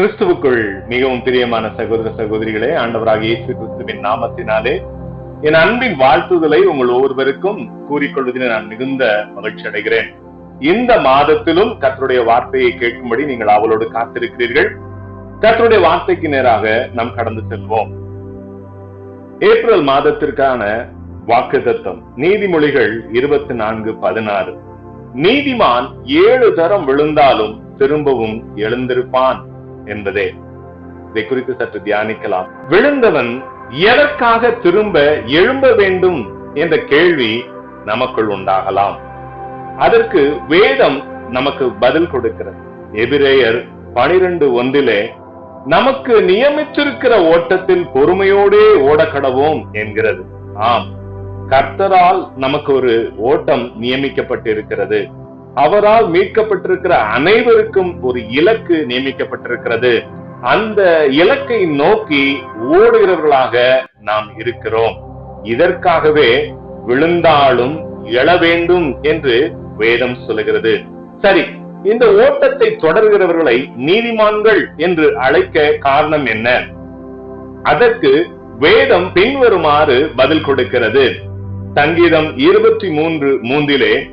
கிறிஸ்துவுக்குள் மிகவும் பிரியமான சகோதர சகோதரிகளே ஆண்டவராக இயேசு கிறிஸ்துவின் நாமத்தினாலே என் அன்பின் வாழ்த்துதலை உங்கள் ஒவ்வொருவருக்கும் கூறிக்கொள்வதில் நான் மிகுந்த மகிழ்ச்சி அடைகிறேன். இந்த மாதத்திலும் கத்தருடைய வார்த்தையை கேட்கும்படி நீங்கள் அவளோடு காத்திருக்கிறீர்கள். கத்தருடைய வார்த்தைக்கு நேராக நாம் கடந்து செல்வோம். ஏப்ரல் மாதத்திற்கான வாக்கு தத்தம் நீதிமொழிகள் இருபத்தி நான்கு பதினாறு. நீதிமான் ஏழு தரம் விழுந்தாலும் திரும்பவும் எழுந்திருப்பான். என்பதே. இதை குறித்து சற்று தியானிக்கலாம். விழுந்தவன் எதற்காக திரும்ப எழும்ப வேண்டும் என்ற கேள்வி நமக்குள் உண்டாகலாம். அதற்கு வேதம் நமக்கு பதில் கொடுக்கிறது. எபிரேயர் பனிரெண்டு ஒன்றிலே நமக்கு நியமித்திருக்கிற ஓட்டத்தில் பொறுமையோடே ஓடக்கடவோம் என்கிறது. ஆம். கர்த்தரால் நமக்கு ஒரு ஓட்டம் நியமிக்கப்பட்டிருக்கிறது. அவரால் மீட்கப்பட்டிருக்கிற அனைவருக்கும் ஒரு இலக்கு நியமிக்கப்பட்டிருக்கிறது. அந்த இலக்கை நோக்கி ஓடுகிறவர்களாக நாம் இருக்கிறோம். இதற்காகவே விழுந்தாலும் எழ வேண்டும் என்று வேதம் சொல்லுகிறது. சரி இந்த ஓட்டத்தை தொடர்கிறவர்களை நீதிமான்கள் என்று அழைக்க காரணம் என்ன? அதற்கு வேதம் பின்வருமாறு பதில் கொடுக்கிறது. சங்கீதம் இருபத்தி மூன்று மூன்றிலே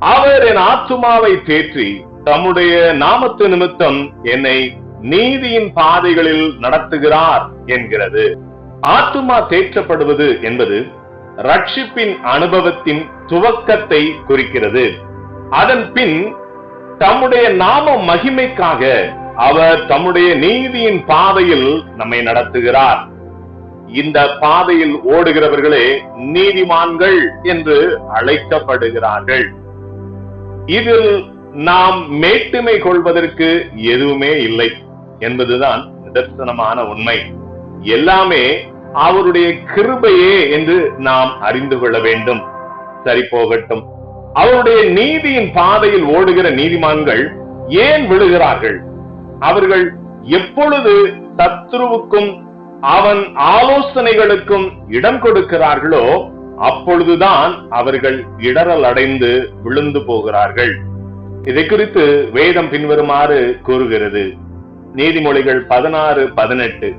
அவர் என் ஆத்துமாவை தேற்றி தம்முடைய நாமத்து நிமித்தம் என்னை நீதியின் பாதைகளில் நடத்துகிறார் என்கிறது. ஆத்துமா தேற்றப்படுவது என்பது ரட்சிப்பின் அனுபவத்தின் துவக்கத்தை குறிக்கிறது. அதன் பின் தம்முடைய நாம மகிமைக்காக அவர் தம்முடைய நீதியின் பாதையில் நம்மை நடத்துகிறார். இந்த பாதையில் ஓடுகிறவர்களே நீதிமான்கள் என்று அழைக்கப்படுகிறார்கள். இதில் நாம் மேட்டுமை கொள்வதற்கு எதுவுமே இல்லை என்பதுதான் நிதர்சனமான உண்மை. எல்லாமே அவருடைய கிருபையே என்று நாம் அறிந்து கொள்ள வேண்டும். சரி போகட்டும். அவருடைய நீதியின் பாதையில் ஓடுகிற நீதிமான்கள் ஏன் விழுகிறார்கள்? அவர்கள் எப்பொழுது சத்ருவுக்கும் அவன் ஆலோசனைகளுக்கும் இடம் கொடுக்கிறார்களோ அப்பொழுதுதான் அவர்கள் இடரல் அடைந்து விழுந்து போகிறார்கள். இதை குறித்து வேதம் பின்வருமாறு கூறுகிறது. நீதிமொழிகள் பதினாறு பதினெட்டு.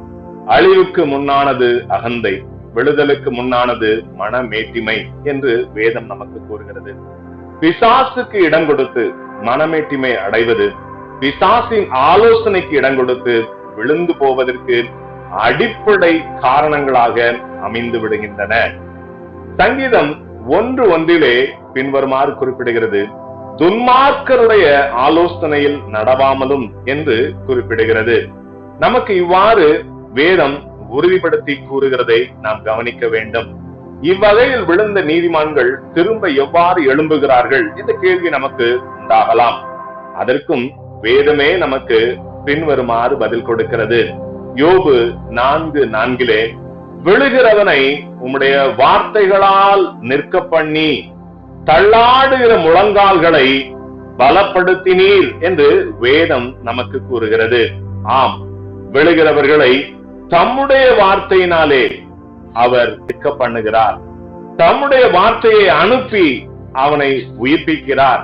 அழிவுக்கு முன்னானது அகந்தை விழுதலுக்கு முன்னானது மனமேட்டிமை என்று வேதம் நமக்கு கூறுகிறது. பிசாசுக்கு இடம் கொடுத்து மனமேட்டிமை அடைவது பிசாசின் ஆலோசனைக்கு இடம் கொடுத்து விழுந்து போவதற்கு அடிப்படை காரணங்களாக அமைந்து விடுகின்றன. சங்கீதம் ஒன்று ஒன்றிலே பின்வருமாறு குறிப்பிடுகிறது. துன்மார்க்கருடைய ஆலோசனையில் நடவாமலும் என்று குறிப்பிடுகிறது. நமக்கு இவ்வாறு வேதம் உறுதிப்படுத்தி கூறுகிறதை நாம் கவனிக்க வேண்டும். இவ்வகையில் விழுந்த நீதிமான்கள் திரும்ப எவ்வாறு எழும்புகிறார்கள் இந்த கேள்வி நமக்கு உண்டாகலாம். அதற்கும் வேதமே நமக்கு பின்வருமாறு பதில் கொடுக்கிறது. யோபு நான்கு நான்கிலே விழுகிறவனை உம்முடைய வார்த்தைகளால் நிற்க பண்ணி தள்ளாடுகிற முழங்கால்களை பலப்படுத்தினீர் என்று வேதம் நமக்கு கூறுகிறது. ஆம் விழுகிறவர்களை தம்முடைய வார்த்தையினாலே அவர் நிற்க பண்ணுகிறார் தம்முடைய வார்த்தையை அனுப்பி அவனை உயிர்ப்பிக்கிறார்.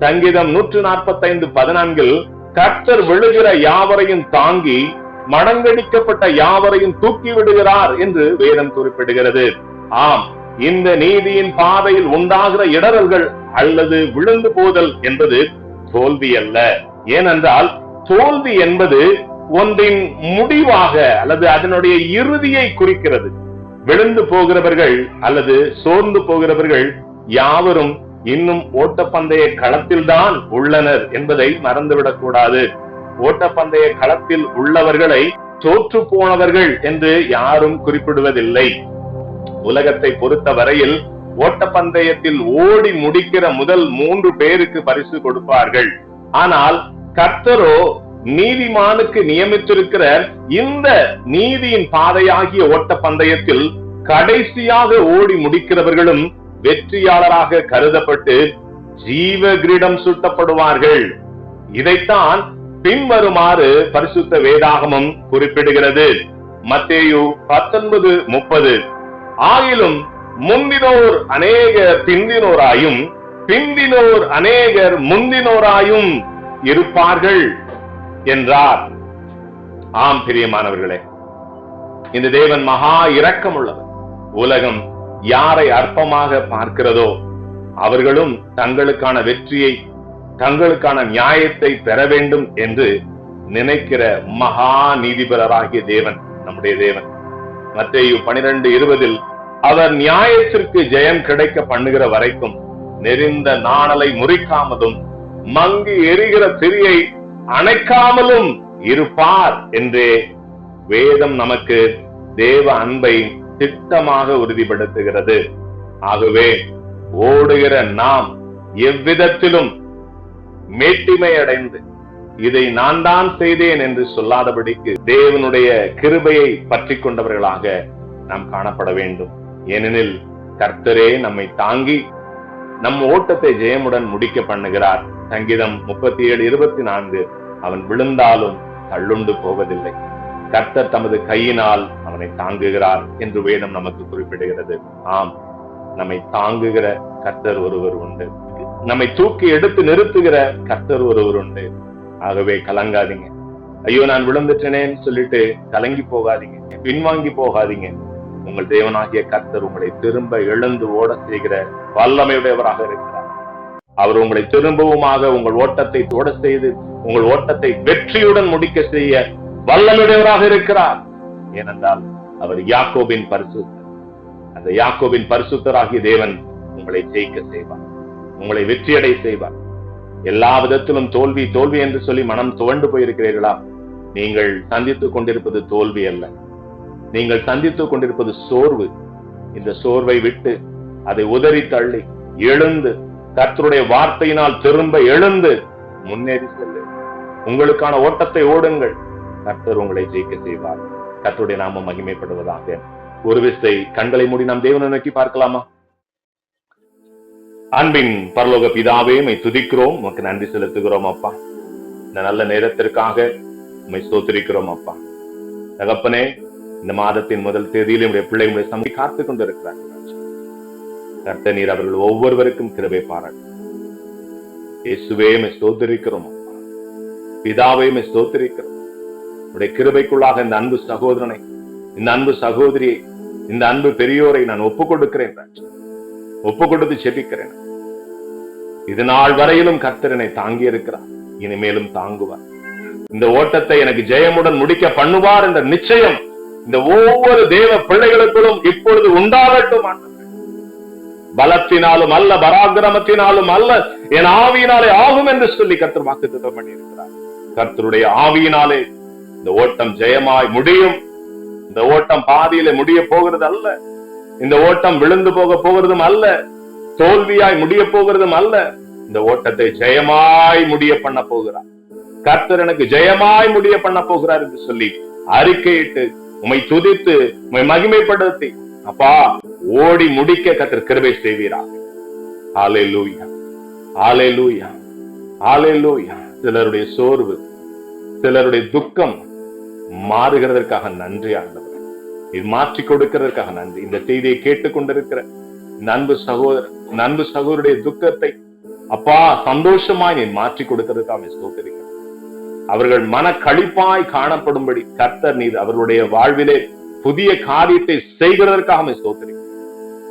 சங்கீதம் நூற்று நாற்பத்தைந்து பதினான்கில் கர்த்தர் விழுகிற யாவரையும் தாங்கி மடங்கடிக்கப்பட்ட யாவரையும் தூக்கி விடுகிறார் என்று வேதம் குறிப்பிடுகிறது. ஆம் இந்த நீதியின் பாதையில் உண்டாகிற இடரல்கள் அல்லது விழுந்து போதல் என்பது தோல்வி அல்ல. ஏனென்றால் தோல்வி என்பது ஒன்றின் முடிவாக அல்லது அதனுடைய இறுதியை குறிக்கிறது. விழுந்து போகிறவர்கள் அல்லது சோர்ந்து போகிறவர்கள் யாவரும் இன்னும் ஓட்டப்பந்தய களத்தில்தான் உள்ளனர் என்பதை மறந்துவிடக் கூடாது ஓட்டப்பந்தய களத்தில் உள்ளவர்களை தோற்று போனவர்கள் என்று யாரும் குறிப்பிடுவதில்லை. உலகத்தை பொறுத்த வரையில் ஓட்டப்பந்தயத்தில் ஓடி முடிக்கிற முதல் மூன்று பேருக்கு பரிசு கொடுப்பார்கள். ஆனால் கர்த்தரோ நீதிமானுக்கு நியமித்திருக்கிற இந்த நீதியின் பாதையாகிய ஓட்டப்பந்தயத்தில் கடைசியாக ஓடி முடிக்கிறவர்களும் வெற்றியாளராக கருதப்பட்டு ஜீவ கிரீடம் சூட்டப்படுவார்கள். இதைத்தான் பின்வருமாறு பரிசுத்த வேதாகமம் குறிப்பிடுகிறது. மத்தேயு பத்தொன்பது முப்பது. ஆயிலும் முந்தினோர் அநேகர் பிந்தினோராயும் பிந்தினோர் அநேகர் முந்தினோராயும் இருப்பார்கள் என்றார். ஆம் பிரியமானவர்களே. இந்த தேவன் மகா இரக்கம் உள்ளவர் உலகம் யாரை அற்பமாக பார்க்கிறதோ அவர்களும் தங்களுக்கான வெற்றியை தங்களுக்கான நியாயத்தை பெற வேண்டும் என்று நினைக்கிற மகா நீதிபரராகிய தேவன் நம்முடைய தேவன். மத்தேயு பனிரெண்டு இருபதில் அவர் நியாயத்திற்கு ஜெயம் கிடைக்க பண்ணுகிற வரைக்கும் நெறிந்த நாணலை முறிக்காமலும் மங்கி எரிகிற திரியை அணைக்காமலும் இருப்பார் என்றே வேதம் நமக்கு தேவ அன்பை திட்டமாக உறுதிப்படுத்துகிறது. ஆகவே ஓடுகிற நாம் எவ்விதத்திலும் மேட்டிமை அடைந்து இதை நான் தான் செய்தேன் என்று சொல்லாதபடிக்கு தேவனுடைய கிருபையை பற்றி கொண்டவர்களாக நாம் காணப்பட வேண்டும். ஏனெனில் கர்த்தரே நம்மை தாங்கி நம் ஓட்டத்தை ஜெயமுடன் முடிக்க பண்ணுகிறார். சங்கீதம் முப்பத்தி ஏழு இருபத்தி நான்கு அவன் விழுந்தாலும் தள்ளுண்டு போவதில்லை. கர்த்தர் தமது கையினால் அவனை தாங்குகிறார் என்று வேதம் நமக்கு குறிப்பிடுகிறது. ஆம் நம்மை தாங்குகிற கர்த்தர் ஒருவர் உண்டு. நம்மை தூக்கி எடுத்து நிறுத்துகிற கர்த்தர் ஒருவர் உண்டு. ஆகவே கலங்காதீங்க. ஐயோ நான் விழுந்துட்டேனேன்னு சொல்லிட்டு கலங்கி போகாதீங்க. பின்வாங்கி போகாதீங்க. உங்கள் தேவனாகிய கர்த்தர் உங்களை திரும்ப எழுந்து ஓட செய்கிற வல்லமையுடையவராக இருக்கிறார். அவர் உங்களை திரும்பவுமாக உங்கள் ஓட்டத்தை ஓட செய்து உங்கள் ஓட்டத்தை வெற்றியுடன் முடிக்க செய்ய வல்லமையுடையவராக இருக்கிறார். ஏனென்றால் அவர் யாக்கோபின் பரிசுத்தர். அந்த யாக்கோபின் பரிசுத்தராகிய தேவன் உங்களை ஜெயிக்க செய்வார். உங்களை வெற்றியடை செய்வார். எல்லா விதத்திலும் தோல்வி தோல்வி என்று சொல்லி மனம் துவண்டு போயிருக்கிறீர்களா? நீங்கள் சந்தித்துக் கொண்டிருப்பது தோல்வி அல்ல. நீங்கள் சந்தித்துக் கொண்டிருப்பது சோர்வு. இந்த சோர்வை விட்டு அதை உதறி தள்ளி எழுந்து கர்த்தருடைய வார்த்தையினால் திரும்ப எழுந்து முன்னேறி செல்லு. உங்களுக்கான ஓட்டத்தை ஓடுங்கள். கர்த்தர் உங்களை ஜெயிக்க செய்வார். கர்த்தருடைய நாமம் மகிமைப்படுவதாக. ஒரு விசை கண்களை மூடி நாம் தேவனை நோக்கி பார்க்கலாமா? அன்பின் பரலோக பிதாவே உம்மை துதிக்கிறோம். உமக்கு நன்றி செலுத்துகிறோம் அப்பா. இந்த நல்ல நேரத்திற்காக உண்மை சோத்திரிக்கிறோம் அப்பா. தகப்பனே இந்த மாதத்தின் முதல் தேதியில் உடைய பிள்ளைகளுடைய சமி காத்து கொண்டிருக்கிறார் கர்த்த நீர் அவர்கள் ஒவ்வொருவருக்கும் கிருபை பாராட்டு. இயேசுவே உம்மை ஸ்தோத்திரிக்கிறோம் அப்பா. பிதாவே உம்மை ஸ்தோத்திரிக்கிறோம். உடைய கிருபைக்குள்ளாக இந்த அன்பு சகோதரனை இந்த அன்பு சகோதரியை இந்த அன்பு பெரியோரை நான் ஒப்புக் கொடுக்கிறேன் ஒப்புக் கொடுத்து செபிக்கிறேன். இது நாள் வரையிலும் கர்த்தரனை தாங்கி இருக்கிறார் இனிமேலும் தாங்குவார். இந்த ஓட்டத்தை எனக்கு ஜெயமுடன் முடிக்க பண்ணுவார் என்ற நிச்சயம் இந்த ஒவ்வொரு தேவ பிள்ளைகளுக்குள்ளும் இப்பொழுது உண்டாகட்டும். பலத்தினாலும் அல்ல பராக்கிரமத்தினாலும் அல்ல என் ஆவியினாலே ஆகும் என்று சொல்லி கர்த்தர் வாக்குத்தத்தம் பண்ணியிருக்கிறார். கர்த்தருடைய ஆவியினாலே இந்த ஓட்டம் ஜெயமாய் முடியும். இந்த ஓட்டம் பாதியில முடிய போகிறது அல்ல இந்த ஓட்டம் விழுந்து போக போகிறதும் அல்ல. தோல்வியாய் முடிய போகிறதும் அல்ல. இந்த ஓட்டத்தை ஜெயமாய் முடிய பண்ண போகிறார். கர்த்தர் எனக்கு ஜெயமாய் முடிய பண்ண போகிறார் என்று சொல்லி அறிக்கையிட்டு உமை துதித்து உமை மகிமைப்படுத்தி அப்பா ஓடி முடிக்க கர்த்தர் கிருபை செய்வீரா ஆலே லூயா ஆலே லூயா ஆலே லூயா சிலருடைய சோர்வு சிலருடைய துக்கம் மாறுகிறதற்காக நன்றி ஆண்டவர். இது மாற்றி கொடுக்கிறதற்காக நன்றி. இந்த செய்தியை கேட்டுக்கொண்டிருக்கிற இந்த சகோதரர் உன் அன்பு சகோருடைய துக்கத்தை அப்பா சந்தோஷமாய் நீ மாற்றி கொடுக்கிறதுக்காக ஸ்தோத்திரிக்க அவர்கள் மன கழிப்பாய் காணப்படும்படி கர்த்தர் நீர் அவர்களுடைய வாழ்விலே புதிய காரியத்தை செய்கிறதற்காக ஸ்தோத்திரிக்கிறேன்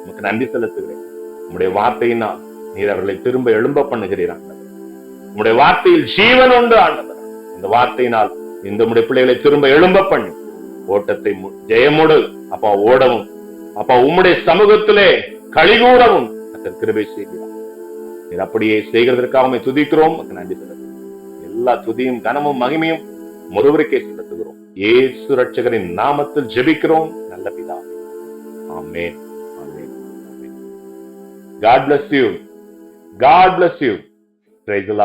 உமக்கு நன்றி செலுத்துகிறேன். உங்களுடைய வார்த்தையினால் நீர் அவர்களை திரும்ப எழும்ப பண்ணுகிறீர் ஆண்டவர் உம்முடைய வார்த்தையில் ஜீவன் உண்டு ஆண்டவர். இந்த வார்த்தையினால் இந்த உம்முடைய பிள்ளைகளை திரும்ப எழும்ப பண்ணி ஓட்டத்தை மு- ஜெயமோடு அப்பா ஓடவும் அப்பா உம்முடைய சமூகத்திலே கழிகூறவும் கர்த்தர் கிருபை செய்கிறார். நீர் அப்படியே செய்கிறதற்காக உண்மை துதிக்கிறோம். நன்றி செலுத்துகிறோம். எல்லா துதியும் கனமும் மகிமையும் ஒருவருக்கே செலுத்துகிறோம். ஏசு ரட்சகரின் நாமத்தில் ஜெபிக்கிறோம். நல்ல பிதாவே. ஆமேன். ஆமேன். ஆமேன் God bless you God bless you. Praise the